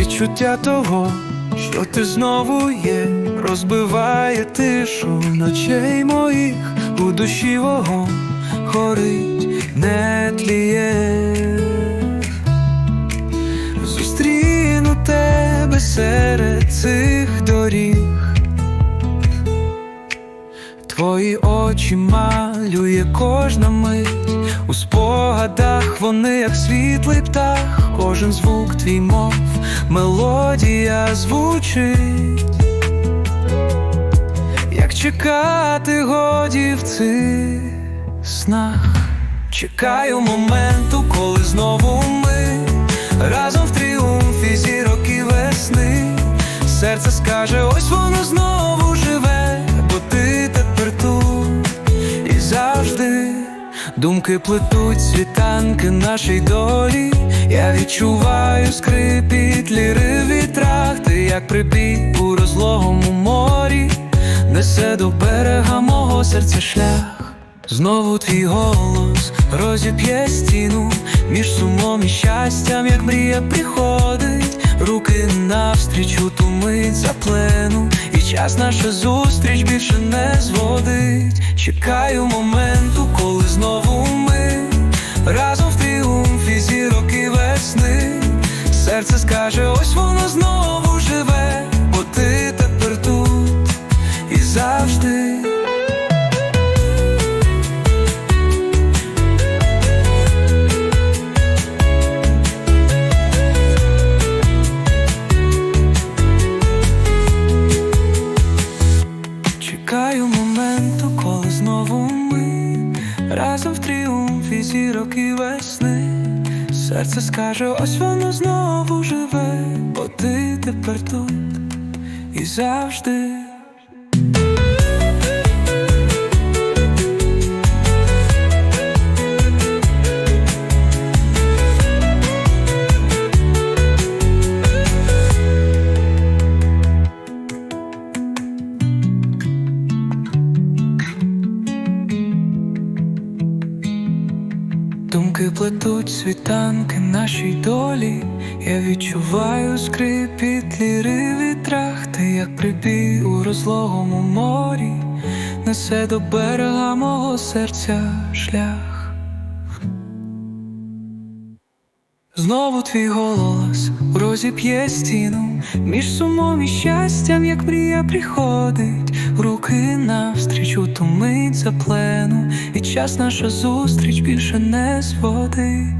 відчуття того, що ти знову є, розбиває тишу ночей моїх, у душі вогонь горить, не тліє. Зустріну тебе серед цих доріг. Твої очі малює кожна мить, у спогадах вони, як світлий птах, кожен звук твій мов, мелодія звучить, як чекати годі в цих снах. Чекаю моменту, коли знову ми разом думки плетуть світанки нашій долі. Я відчуваю скрипіт ліри в вітрах, ти як прибій у розлогому морі, несе до берега мого серця шлях. Знову твій голос розіб'є стіну між сумом і щастям, як мрія приходить, руки навстріч у ту мить заплену, і час наша зустріч більше не зводить. Чекаю моменту, Чекаю моменту, коли знову ми разом в тріумфі зірок і весни. Серце скаже, ось воно знову живе, бо ти тепер тут і завжди. Думки плетуть світанки нашій долі, я відчуваю скрипіт ліри вітрах, ти як прибій у розлогому морі, несе до берега мого серця шлях. Знову твій голос розіп'є стіну. Між сумом і щастям, як мрія приходить, руки навстріч у ту мить заплену, і час наша зустріч більше не зводить.